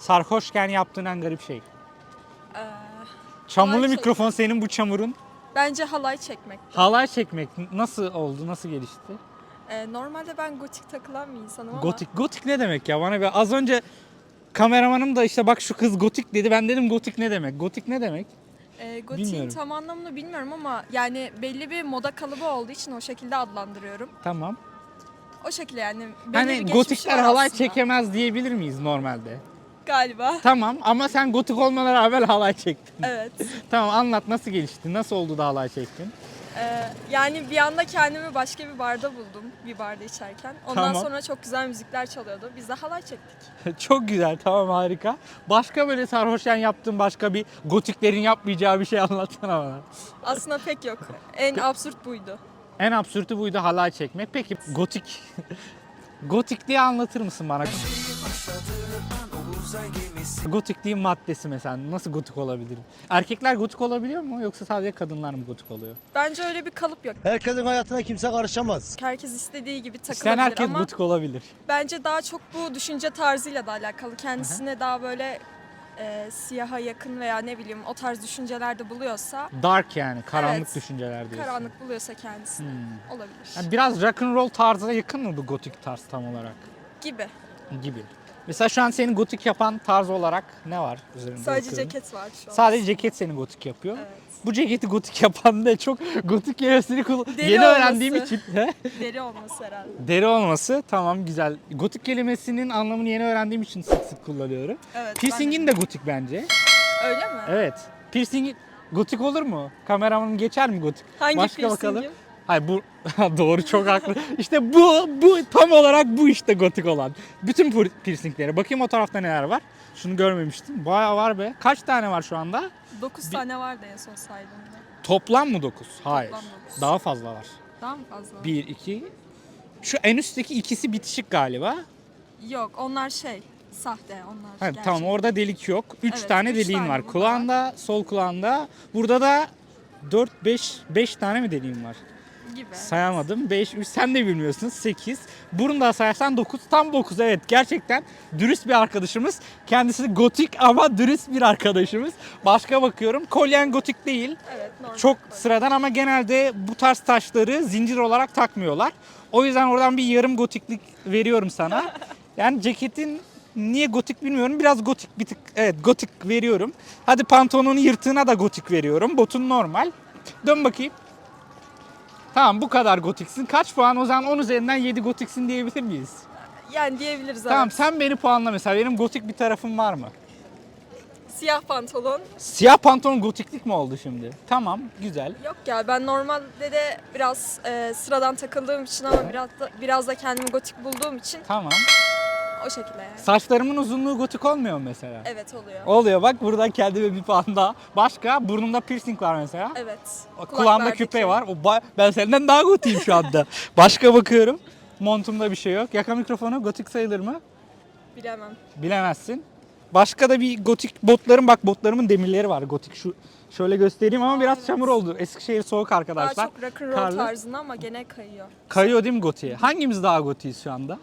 Sarhoşken yaptığın en garip şey. Ee, Çamurlu Halay mikrofon senin bu çamurun. bence halay çekmek. Halay çekmek nasıl oldu? Nasıl gelişti? Ee, normalde ben gotik takılan bir insanım ama Gotik. Gotik ne demek ya? Bana bir az önce kameramanım da işte bak şu kız gotik dedi. Ben dedim gotik ne demek? Gotik ne demek? e, gotiğin tam anlamını bilmiyorum ama yani belli bir moda kalıbı olduğu için o şekilde adlandırıyorum. Tamam. O şekilde yani Hani gotikler halay çekemez diyebilir miyiz normalde? Galiba. Tamam ama sen gotik olmana rağmen halay çektin. Evet. tamam anlat nasıl gelişti? Nasıl oldu da halay çektin? Ee, yani bir anda kendimi başka bir barda buldum. Bir barda içerken. Ondan Tamam. sonra çok güzel müzikler çalıyordu. Biz de halay çektik. Çok güzel tamam harika. Başka böyle sarhoşken yaptığın başka bir gotiklerin yapmayacağı bir şey anlatsana bana. Aslında pek yok. En absürt buydu. En absürtü buydu halay çekmek. Peki gotik Gotikliği anlatır mısın bana? Gotikliğin maddesi mesela nasıl gotik olabilir? Erkekler gotik olabiliyor mu yoksa sadece kadınlar mı gotik oluyor? Bence öyle bir kalıp yok. Herkesin hayatına kimse karışamaz. Herkes istediği gibi takılabilir İsteyen herkes ama gotik olabilir. bence daha çok bu düşünce tarzıyla da alakalı. Kendisine daha böyle e, siyaha yakın veya ne bileyim o tarz düşüncelerde buluyorsa, Dark yani karanlık Evet. düşünceler diyorsun. karanlık buluyorsa kendisini Hmm. olabilir. Yani biraz rock and roll tarzına yakın mı bu gotik tarz tam olarak Gibi. gibi. Mesela şu an seni gotik yapan tarz olarak ne var üzerinde? Sadece bakıyorum. ceket var şu an. Sadece ceket seni gotik yapıyor. Evet. Bu ceketi gotik yapan da çok gotik kelimesini kullan- Deri yeni olması. öğrendiğim için. He? Deri olması herhalde. Deri olması tamam güzel. Gotik kelimesinin anlamını yeni öğrendiğim için sık sık kullanıyorum. Evet. Piercing'in de gotik bence. ben- Öyle mi? Evet. Piercing gotik olur mu? Kameramanın geçer mi gotik? Hangi Başka piercingim? bakalım. Hayır bu doğru çok haklı. İşte bu bu tam olarak bu işte gotik olan. Bütün piercingleri. Bakayım o tarafta neler var. Şunu görmemiştim. Bayağı var be. Kaç tane var şu anda? 9 Bir- tane vardı en son saydığımda. Toplam mı 9? Hayır. Toplam dokuz. Daha fazla var. Daha mı fazla? 1 2 Şu en üstteki ikisi bitişik galiba. Yok onlar şey sahte onlar Ha, gerçek. tamam orada delik yok. 3 Evet, tane üç deliğin tane var. Kulağında, sol kulağında. Burada da 4 5 5 tane mi deliğin var? Gibi. Sayamadım. 5 3 sen de bilmiyorsun. 8. Bunu da sayarsan 9. Tam 9 evet. Gerçekten dürüst bir arkadaşımız. Kendisi gotik ama dürüst bir arkadaşımız. Başka bakıyorum. Kolyen gotik değil. Evet normal. Çok sıradan ama genelde bu tarz taşları zincir olarak takmıyorlar. O yüzden oradan bir yarım gotiklik veriyorum sana. Yani ceketin niye gotik bilmiyorum. Biraz gotik bir tık evet gotik veriyorum. Hadi pantolonun yırtığına da gotik veriyorum. Botun normal. Dön bakayım. Tamam bu kadar gotiksin. Kaç puan? O zaman 10 üzerinden 7 gotiksin diyebilir miyiz? Yani diyebiliriz Tamam evet. sen beni puanla mesela. Benim gotik bir tarafım var mı? Siyah pantolon. Siyah pantolon gotiklik mi oldu şimdi? Tamam güzel. Yok ya ben normalde de biraz e, sıradan takıldığım için ama biraz da, biraz da kendimi gotik bulduğum için Tamam. O şekilde yani. Saçlarımın uzunluğu gotik olmuyor mu mesela? Evet oluyor. Oluyor bak buradan kendime bir puan daha. Başka burnumda piercing var mesela. Evet. Kulağımda Kulaklardaki- küpe var. O ba- ben senden daha gotiyim şu anda. Başka bakıyorum. Montumda bir şey yok. Yaka mikrofonu gotik sayılır mı? Bilemem. Bilemezsin. Başka da bir gotik botlarım bak botlarımın demirleri var gotik şu şöyle göstereyim ama biraz çamur oldu. Eskişehir soğuk Daha arkadaşlar. çok rock and roll Karlı. tarzında ama gene kayıyor. Kayıyor değil mi gotiğe? Hangimiz daha gotiyiz şu anda?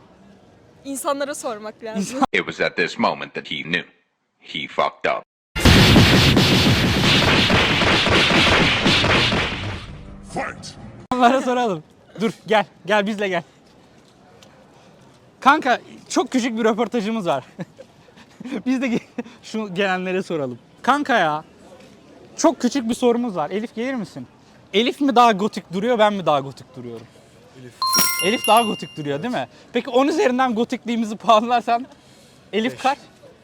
İnsanlara sormak lazım. It was at this moment that he knew. He fucked up. Onlara soralım. Dur gel. Gel bizle gel. Kanka çok küçük bir röportajımız var. Biz de şu gelenlere soralım. Kanka ya çok küçük bir sorumuz var. Elif gelir misin? Elif mi daha gotik duruyor ben mi daha gotik duruyorum? Elif. Elif daha gotik duruyor değil mi? Peki 10 üzerinden gotikliğimizi puanlarsan Elif kaç?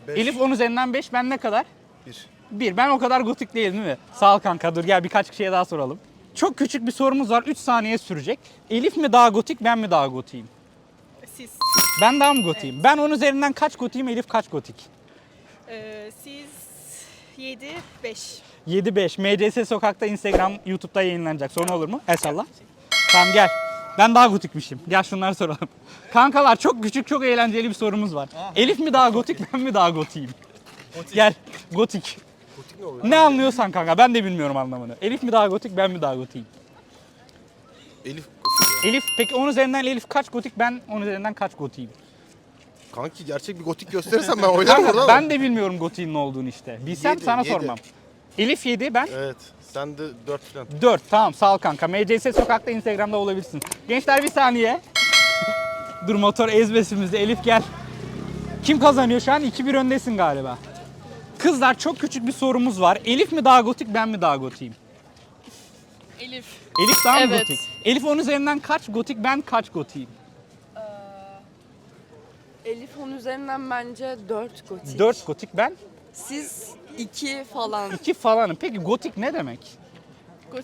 Elif 10 üzerinden 5 ben ne kadar? 1. 1. Ben o kadar gotik değilim değil mi? Sağ ol kanka dur gel birkaç kişiye daha soralım. Çok küçük bir sorumuz var 3 saniye sürecek. Elif mi daha gotik ben mi daha gotiyim? Siz. Ben daha mı gotiyim? Ben 10 üzerinden kaç gotiyim Elif kaç gotik? Ee, siz 7 5. 7-5. MCS Sokak'ta Instagram, YouTube'da yayınlanacak. Sonra olur mu? El salla. Tamam gel. Ben daha gotikmişim. Gel şunları soralım. Kankalar çok küçük çok eğlenceli bir sorumuz var. Elif mi daha gotik ben mi daha gotiyim? Gel gotik. ne anlıyorsan kanka ben de bilmiyorum anlamını. Elif mi daha gotik ben mi daha gotiyim? Elif Elif peki 10 üzerinden Elif kaç gotik ben 10 üzerinden kaç gotiyim? Kanki gerçek bir gotik gösterirsen ben oynarım Kanka orada ben de bilmiyorum gotiğin ne olduğunu işte. Bilsem Yedi, sana yedi. sormam. Elif 7 ben Evet. Sen de 4 falan. 4 tamam sağ ol kanka. MCS sokakta Instagram'da olabilirsin. Gençler bir saniye. Dur motor ezbesimizde Elif gel. Kim kazanıyor şu an? 2-1 öndesin galiba. Kızlar çok küçük bir sorumuz var. Elif mi daha gotik ben mi daha gotiyim? Elif. Elif daha mı Evet. gotik? Elif onun üzerinden kaç gotik ben kaç gotiyim? Elif onun üzerinden bence 4 gotik. 4 gotik ben Siz 2 falan. 2 falanım. Peki gotik ne demek?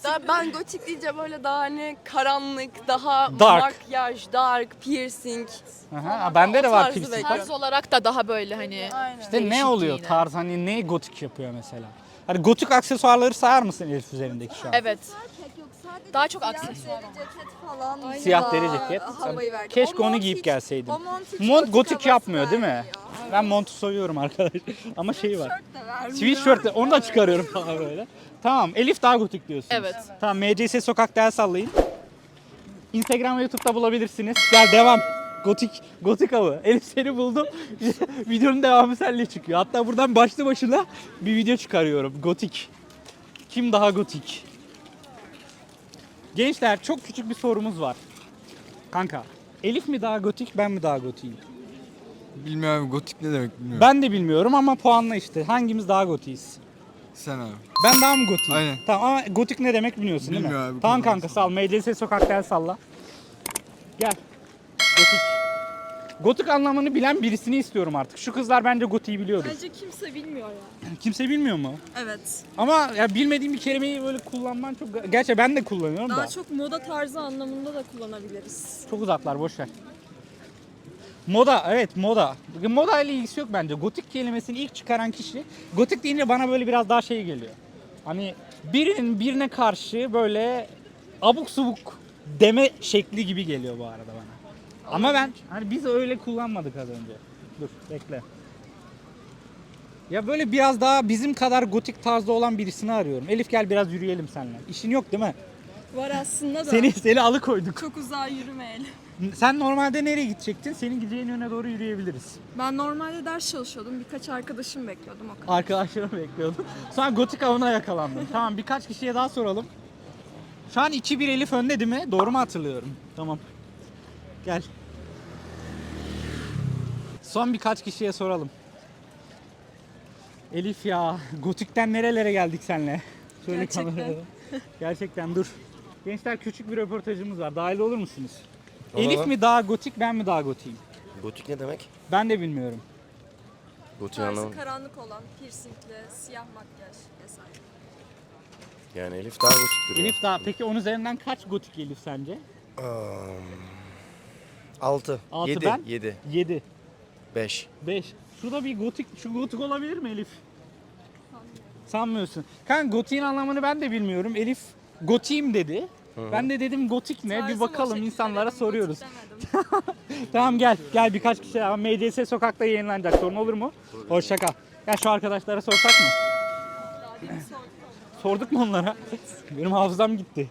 Daha ben gotik deyince böyle daha hani karanlık, daha Dark. makyaj, dark, piercing. Aha, bende de var tarzı piercing. bekliyorum. Tarz olarak da daha böyle hani İşte ne değişik oluyor yine. tarz hani ne gotik yapıyor mesela? Hani gotik aksesuarları sayar mısın Elif üzerindeki şu an? Evet. Daha çok aksesuar ceket falan. Siyah deri ceket. Havayı verdi. Keşke O onu mont giyip hiç- gelseydin. o mont hiç Mont gotik gotik havası yapmıyor değil mi? vermiyor. Ben montu soyuyorum arkadaş. Ama şey var. de vermiyor. Sweatshirt de onu da çıkarıyorum falan böyle. Tamam Elif daha gotik diyorsunuz. Evet. Tamam MCS sokakta el sallayın. Instagram ve YouTube'da bulabilirsiniz. Gel devam. Gotik, gotik avı. Elif seni buldum. Videonun devamı seninle çıkıyor. Hatta buradan başlı başına bir video çıkarıyorum. Gotik. Kim daha gotik? Gençler çok küçük bir sorumuz var. Kanka, Elif mi daha gotik, ben mi daha gotiyim? Bilmiyorum gotik ne demek bilmiyorum. Ben de bilmiyorum ama puanla işte. Hangimiz daha gotiyiz? Sen abi. Ben daha mı gotiyim? Aynen. Tamam ama gotik ne demek biliyorsun değil mi? Bilmiyorum abi, Tamam kulağım kanka sal. MCS sokakta el salla. Gel. Gotik. Anlamını bilen birisini istiyorum artık. Şu kızlar bence gotiği biliyordur. Bence kimse bilmiyor ya. Kimse bilmiyor mu? Evet. Ama ya bilmediğim bir kelimeyi böyle kullanman çok... Gerçi ben de kullanıyorum da. Daha çok moda tarzı anlamında da kullanabiliriz. Çok uzaklar boş ver. Moda evet moda. Moda ile ilgisi yok bence. Gotik kelimesini ilk çıkaran kişi gotik deyince bana böyle biraz daha şey geliyor. Hani birinin birine karşı böyle abuk subuk deme şekli gibi geliyor bu arada bana. Ama ben hani biz öyle kullanmadık az önce. Dur bekle. Ya böyle biraz daha bizim kadar gotik tarzda olan birisini arıyorum. Elif gel biraz yürüyelim seninle. İşin yok değil mi? Var aslında da. Seni seni alıkoyduk. Çok uzağa yürümeyelim. Sen normalde nereye gidecektin? Senin gideceğin yöne doğru yürüyebiliriz. Ben normalde ders çalışıyordum. Birkaç arkadaşım bekliyordum o kadar. Arkadaşlarım bekliyordum. Sonra gotik avına yakalandım. tamam birkaç kişiye daha soralım. Şu an 2-1 Elif önde değil mi? Doğru mu hatırlıyorum? Tamam. Gel. Son birkaç kişiye soralım. Elif ya, gotikten nerelere geldik senle? Şöyle Gerçekten. kameraya. Gerçekten dur. Gençler küçük bir röportajımız var. Dahil olur musunuz? Olalım. Elif mi daha gotik, ben mi daha gotiyim? Gotik ne demek? Ben de bilmiyorum. Gotik Tarzı anlamı. karanlık olan, piercingli, siyah makyaj vesaire. Yani Elif daha gotiktir. Elif daha. Peki onun üzerinden kaç gotik Elif sence? 6. Altı 7. ben. 7. 7, 5. 5. Şurada bir gotik, şu gotik olabilir mi Elif? Sanmıyorsun. Kanka gotiğin anlamını ben de bilmiyorum. Elif gotiyim dedi. Ben de dedim gotik ne? bir Tarzım o bakalım şekilde insanlara dedim, soruyoruz. gotik demedim. Tamam gel. Gel birkaç kişi daha. MCS sokakta yayınlanacak. Sorun olur mu? Hoşça kal. Gel şu arkadaşlara sorsak mı? Sorduk mu onlara? Benim hafızam gitti.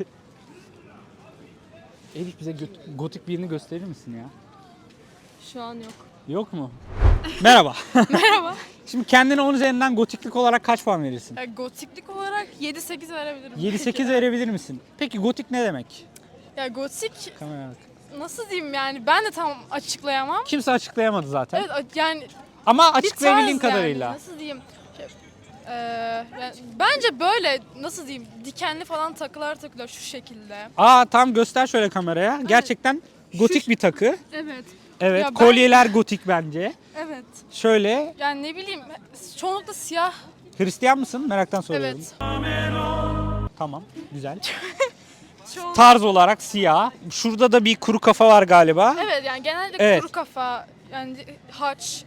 Elif bize gö- gotik birini gösterir misin ya? Şu an yok. Yok mu? Merhaba. Merhaba. Şimdi kendine 10 üzerinden gotiklik olarak kaç puan verirsin? Ya, gotiklik olarak 7-8 verebilirim. 7-8 verebilir misin? Peki gotik ne demek? Ya gotik Kamera bak. nasıl diyeyim yani ben de tam açıklayamam. Kimse açıklayamadı zaten. Evet a- yani Ama bir açıklayabildiğin tarz kadarıyla. Yani, nasıl diyeyim? Şey, eee, yani bence böyle nasıl diyeyim dikenli falan takılar takılar şu şekilde. Aa tam göster şöyle kameraya. Gerçekten gotik bir takı. Evet. Evet. Ben- kolyeler gotik bence. Evet. Şöyle. Yani ne bileyim çoğunlukla siyah. Hristiyan mısın? Meraktan soruyorum. Evet. Tamam. Güzel. Çoğun... Tarz olarak siyah. Şurada da bir kuru kafa var galiba. Evet yani genelde Evet. kuru kafa yani haç,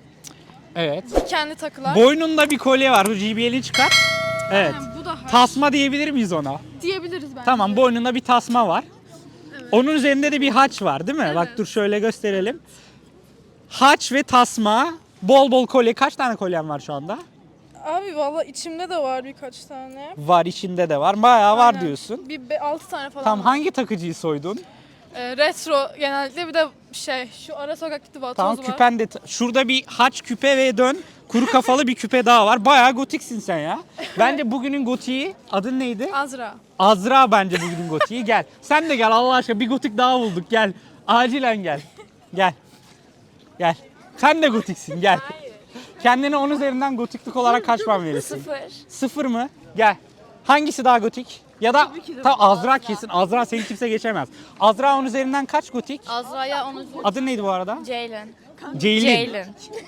Evet. dikenli takılar. Boynunda bir kolye var. Bu JBL'i çıkar. Evet. Yani bu da haç Tasma diyebilir miyiz ona? diyebiliriz bence. Tamam boynunda bir tasma var. Onun üzerinde de bir haç var değil mi? Bak dur şöyle gösterelim. Haç ve tasma, bol bol kolye. Kaç tane kolyen var şu anda? Abi valla içimde de var birkaç tane. Var içinde de var. Bayağı var Aynen. diyorsun. Bir 6 tane falan Tam var. hangi takıcıyı soydun? e, retro genellikle bir de şey şu ara sokaktaki vatoz Tamam var. küpen de şurada bir haç küpe ve dön kuru kafalı bir küpe daha var. Bayağı gotiksin sen ya. Bence bugünün gotiği adın neydi? Azra. Azra bence bugünün gotiği. Gel. Sen de gel Allah aşkına bir gotik daha bulduk. Gel. Acilen gel. Gel. Gel. Sen de gotiksin gel. Kendine 10 üzerinden gotiklik olarak kaç puan verirsin? Sıfır. Sıfır mı? Gel. Hangisi daha gotik? Ya da ta Azra kesin. Azra seni kimse geçemez. Azra 10 üzerinden kaç gotik? Azra'ya onu... Adın neydi bu arada? Ceylin. Ceylin. Ceylin.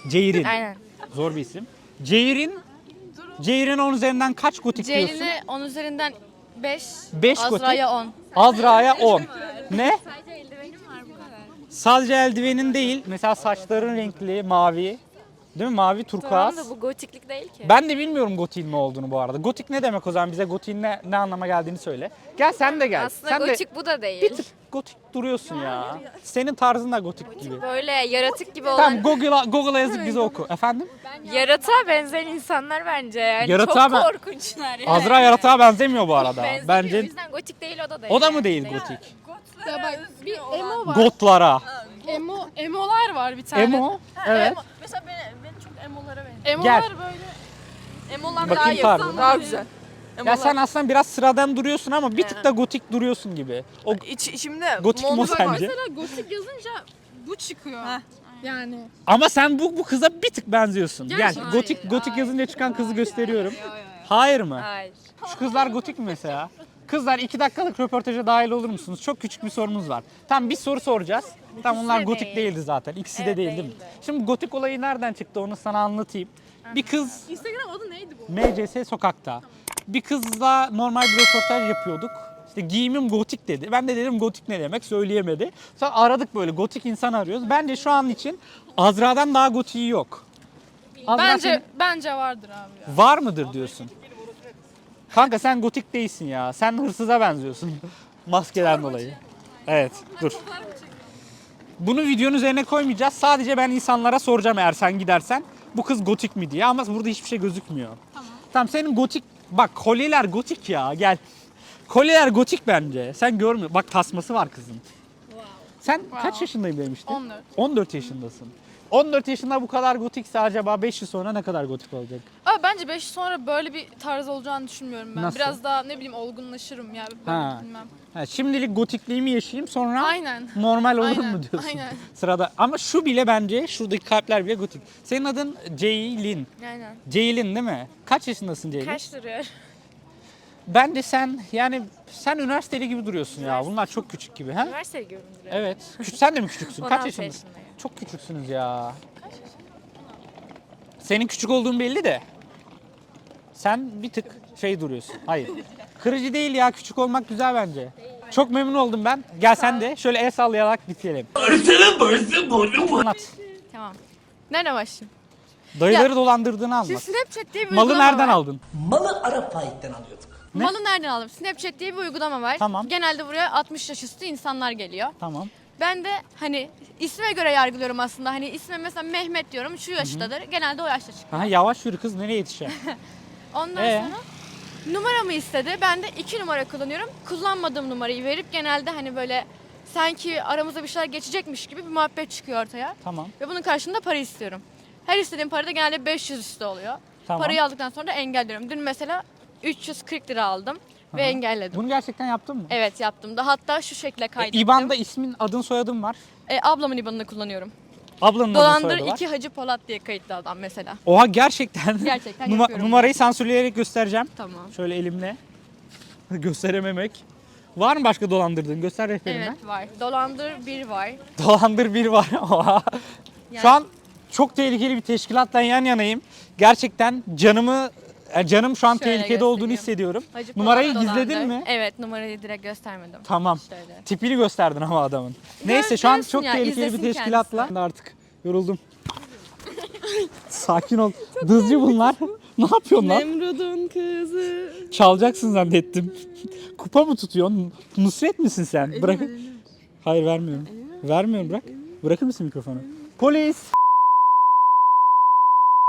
Ceyrin. Aynen. Zor bir isim. Ceyrin. Ceyrin 10 üzerinden kaç gotik diyorsun? Ceylin'e 10 üzerinden 5. Beş Azra'ya 10. Azra'ya 10. Ne? Sadece eldivenin değil. Mesela saçların renkli, mavi. Değil mi? Mavi turkuaz. bu gotiklik değil ki. Ben de bilmiyorum gotiğin ne olduğunu bu arada. Gotik ne demek o zaman? Bize gotiğin ne, ne anlama geldiğini söyle. Gel sen de gel. Aslında sen de gotik bu da değil. bir tık gotik duruyorsun ya. Senin tarzın da gotik gibi. Böyle yaratık gibi olan, Tamam Google'a Google'a yazıp bize oku. Efendim? yaratığa benzeyen insanlar bence yani. Yaratığa Çok korkunçlar yani. Azra yaratığa benzemiyor bu arada. Benzemiyor. O Bence yüzden gotik değil o da değil. o da mı değil gotik? Ya bak bir emo var. Gotlara. Emo emolar var bir tane. Emo. Evet. Mesela beni, beni çok emolara benziyor. Emolar Gel. böyle. Emolar Bakayım tarzına. Daha güzel. Ya sen aslında biraz sıradan duruyorsun ama bir tık da gotik duruyorsun gibi. O İç, içimde gotik montu var. sence? Mesela gotik yazınca bu çıkıyor. Yani. Ama sen bu bu kıza bir tık benziyorsun. Gel. Gerçekten. Gotik gotik yazınca çıkan kızı gösteriyorum. Hayır mı? Hayır. Şu kızlar gotik mi mesela? Kızlar iki dakikalık röportaja dahil olur musunuz? Çok küçük bir sorumuz var. Tam bir soru soracağız. Tam onlar de gotik değil. değildi zaten. İkisi de Evet, değil değil mi? değildi. Şimdi gotik olayı nereden çıktı onu sana anlatayım. Bir kız Instagram adı neydi bu? MCS sokakta. Bir kızla normal bir röportaj yapıyorduk. İşte giyimim gotik dedi. Ben de dedim gotik ne demek söyleyemedi. Sonra aradık böyle gotik insan arıyoruz. Bence şu an için Azra'dan daha gotiği yok. Azra Bence senin- bence vardır abi ya. Var mıdır diyorsun? Kanka sen gotik değilsin ya. Sen hırsıza benziyorsun. Maskeden dolayı. Evet dur. Bunu videonun üzerine koymayacağız. Sadece ben insanlara soracağım eğer sen gidersen. Bu kız gotik mi diye ama burada hiçbir şey gözükmüyor. Tamam. Tamam senin gotik... Bak kolyeler gotik ya gel. Kolyeler gotik bence. Sen görmüyor. Bak tasması var kızın. Sen kaç yaşındayım demiştin? 14. 14 yaşındasın. 14 yaşında bu kadar gotikse acaba 5 yıl sonra ne kadar gotik olacak? Ama bence 5 sonra böyle bir tarz olacağını düşünmüyorum ben. Nasıl? Biraz daha ne bileyim olgunlaşırım ya. Böyle Ha. bilmem. Ha, şimdilik gotikliğimi yaşayayım sonra Aynen. normal olurum Aynen, mu diyorsun? aynen. Sırada ama şu bile bence şuradaki kalpler bile gotik. Senin adın Ceylin. Aynen. Ceylin değil mi? Kaç yaşındasın Ceylin? Kaç duruyor? Bence sen yani sen üniversiteli gibi duruyorsun ya. Bunlar çok küçük gibi ha? Üniversite gibi mi duruyor? Evet. Küç, sen de mi küçüksün? Kaç 16 yaşındasın? yaşındayım. Çok küçüksünüz ya. Senin küçük olduğun belli de. Sen bir tık şey duruyorsun. Hayır. Kırıcı değil ya. Küçük olmak güzel bence. Çok memnun oldum ben. Gel sen de şöyle el sallayarak bitirelim. Anlat. Tamam. Nereden başlayayım? Dayıları dolandırdığını Şu anlat. Snapchat diye bir Malı uygulama nereden var. aldın? Malı Arap faikten alıyorduk. Ne? Malı nereden aldım? Snapchat diye bir uygulama var. Tamam. Genelde buraya 60 yaş üstü insanlar geliyor. Tamam. Ben de hani isme göre yargılıyorum aslında. Hani isme mesela Mehmet diyorum şu yaştadır. Genelde o yaşta çıkıyor. Aha, yavaş yürü kız nereye yetişeceksin? Ondan Ee? sonra numaramı istedi. Ben de iki numara kullanıyorum. Kullanmadığım numarayı verip genelde hani böyle sanki aramızda bir şeyler geçecekmiş gibi bir muhabbet çıkıyor ortaya. tamam. Ve bunun karşılığında para istiyorum. Her istediğim para da genelde 500 üstü oluyor. Tamam. Parayı aldıktan sonra da engelliyorum. Dün mesela 340 lira aldım ve Aha. engelledim. Bunu gerçekten yaptın mı? Evet yaptım da hatta şu şekilde E, kaydettim. İBAN'da ismin, adın, soyadın var. E, ablamın IBAN'ını kullanıyorum. Ablanın adı Dolandır soyadı var. iki Hacı Polat diye kayıtlı adam mesela. Oha gerçekten. Gerçekten Numa- yapıyorum. numarayı sansürleyerek göstereceğim. Tamam. Şöyle elimle. Gösterememek. Var mı başka dolandırdığın? Göster rehberine. Evet var. Dolandır bir var. Dolandır bir var. Oha. Şu Yani- an çok tehlikeli bir teşkilatla yan yanayım. Gerçekten canımı e, canım şu an Şöyle tehlikede olduğunu hissediyorum. Hacı Numarayı Polat gizledin mi? Evet numarayı direkt göstermedim. Tamam. Şöyle. Tipini gösterdin ama adamın. Neyse şu an görsün çok ya, tehlikeli bir izlesin teşkilatla. kendisi. Ben de artık yoruldum. Sakin ol. Dızcı bunlar. ne yapıyorsun lan? Nemrud'un kızı. Çalacaksın zannettim. Kupa mı tutuyorsun? Nusret misin sen? Bırak. Hayır vermiyorum. Vermiyorum bırak. Bırakır mısın mikrofonu? Polis!